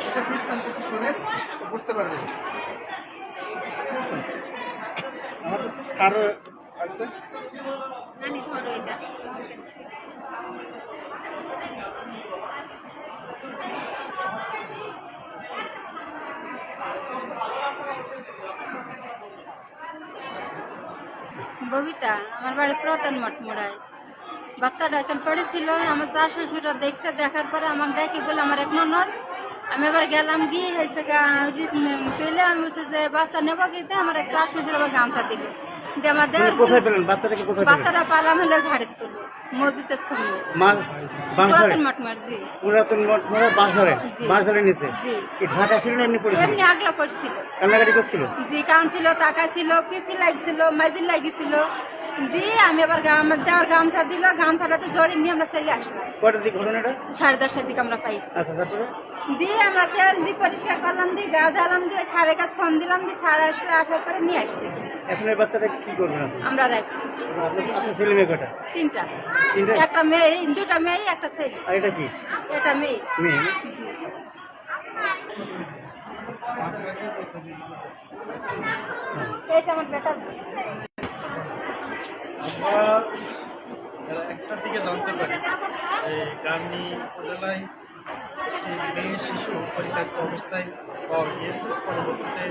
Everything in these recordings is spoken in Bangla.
শিশু বিস্তারিত একটু শোনেন বুঝতে পারবেন? আমাদের স্যারও আছে? ববিতা আমার বাড়ি প্রতন মঠ মোড়ায়। বাচ্চাটা এখন পড়েছিল আমার শাশ শ্বশুররা দেখছে দেখার পরে আমার দেখি বলে আমার এক ননদ আমি এবার গেলাম গিয়ে হয়েছে পেলে আমি বলছি যে বাচ্চা নেব কিন্তু আমার এক শাশ শ্বশুর আবার গামছা দিল। দিয়ে আমার দেওয়ার কোথায় পেলেন? বাচ্চাটাকে কোথায় পেলেন? পালাম হলে ঝাড়ের তুলো মসজিদের সঙ্গে মা বাঁশ ধরে পুরাতন মঠ মোড় জি। পুরাতন মঠ বাঁশ ধরে জি। বাঁশ ধরে নিতে জি। ঢাকা ছিল না এমনি পড়েছিল? এমনি আগলা পড়ছিল। কান্নাকাটি করছিল? জি কান ছিল টাকা ছিল পিপি লাগছিল মাইজিল লাগিছিল। দিয়ে আমি আমার দেওয়ার গামছা দিল গামছাটাতে জড়িয়ে নিয়ে আমরা চলে আসলাম। কটার দিকে ঘটনাটা? সাড়ে দশটার দিকে আমরা পাইছি। আচ্ছা তারপরে? দিয়ে আমরা তেল দিয়ে পরিষ্কার করলাম দিয়ে গা ধালাম দিয়ে সাড়ে কাছে ফোন দিলাম দিয়ে সাড়ে আসলে আসার পরে নিয়ে আসছি। এখন এই বাচ্চাটাকে কি করবেন আমরা রাখি। আপনার ছেলে মেয়ে কটা তিনটা। তিনটা? একটা মেয়ে দুটা মেয়ে একটা ছেলে। আর এটা কি? এটা মেয়ে। মেয়ে? এটা আমার বেটার আমরা একটার দিকে জানতে পারি যে গান্ধী উপজেলায় মেয়ে শিশু পরিত্যক্ত অবস্থায় পাওয়া গিয়েছে। পরবর্তীতে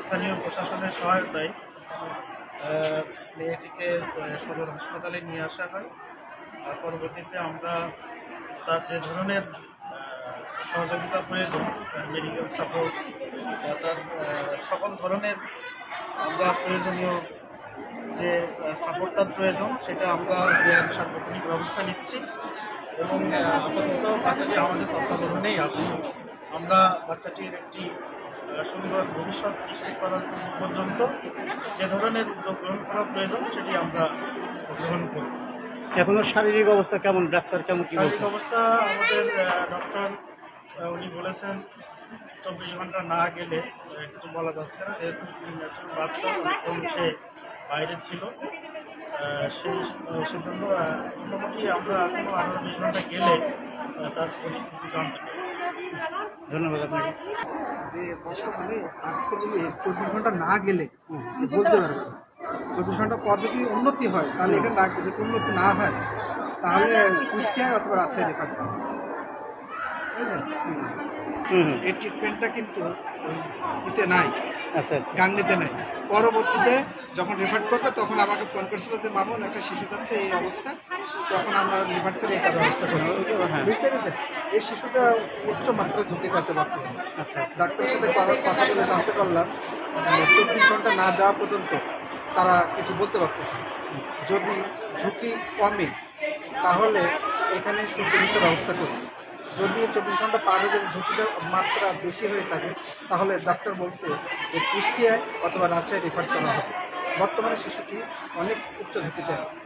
স্থানীয় প্রশাসনের সহায়তায় মেয়েটিকে সদর হাসপাতালে নিয়ে আসা হয়। আর পরবর্তীতে আমরা তার যে ধরনের সহযোগিতা প্রয়োজন মেডিকেল সাপোর্ট তার সকল ধরনের আমরা প্রয়োজনীয় যে সাপোর্টটার প্রয়োজন, সেটা আমরা সার্বক্ষণিক ব্যবস্থা নিচ্ছি। এবং আপাতত বাচ্চাটি আমাদের তত্ত্বাবধানেই আছে। আমরা বাচ্চাটির একটি সুন্দর ভবিষ্যৎ নিশ্চিত করার পর্যন্ত যে ধরনের উদ্যোগ গ্রহণ করা প্রয়োজন সেটি আমরা গ্রহণ করব। এখন শারীরিক অবস্থা কেমন? ডাক্তার কেমন কি শারীরিক অবস্থা আমাদের ডক্টর উনি বলেছেন চব্বিশ ঘণ্টা না গেলে কিছু বলা যাচ্ছে না। যেহেতু বাচ্চা অনেকক্ষণ সে বাইরে ছিল। সেই সেজন্য মোটামুটি আমরা এখনও আঠারো বিশ ঘণ্টা গেলে তার পরিস্থিতি জানতে ধন্যবাদ আপনাকে। যে চব্বিশ ঘণ্টা না গেলে বলতে পারবে চব্বিশ ঘণ্টা পর যদি উন্নতি হয় তাহলে এখানে যদি উন্নতি না হয় তাহলে কুষ্টিয়ায় অথবা রাজশাহী হুম এই ট্রিটমেন্টটা কিন্তু ইতে নাই। গাংনিতে নাই। পরবর্তীতে যখন রেফার করবে তখন আমাকে ফোন করছিল যে মামুন একটা শিশু যাচ্ছে এই অবস্থা। তখন আমরা রেফার করে এটা ব্যবস্থা করব হ্যাঁ। বুঝতে পেরেছেন? এই শিশুটা উচ্চ মাত্রায় ঝুঁকিতে আছে বর্তমানে আচ্ছা। ডাক্তারের সাথে কথা কথা বলে জানতে পারলাম চব্বিশ ঘণ্টা না যাওয়া পর্যন্ত তারা কিছু বলতে পারতেছে যদি ঝুঁকি কমে তাহলে এখানে সুচিকিৎসার ব্যবস্থা করবে যদি চব্বিশ ঘণ্টা পার হয়ে যদি ঝুঁকিটা মাত্রা বেশি হয়ে থাকে, তাহলে ডাক্তার বলছে যে কুষ্টিয়ায় অথবা রাজশাহী রেফার করা হবে। বর্তমানে শিশুটি অনেক উচ্চ ঝুঁকিতে আছে।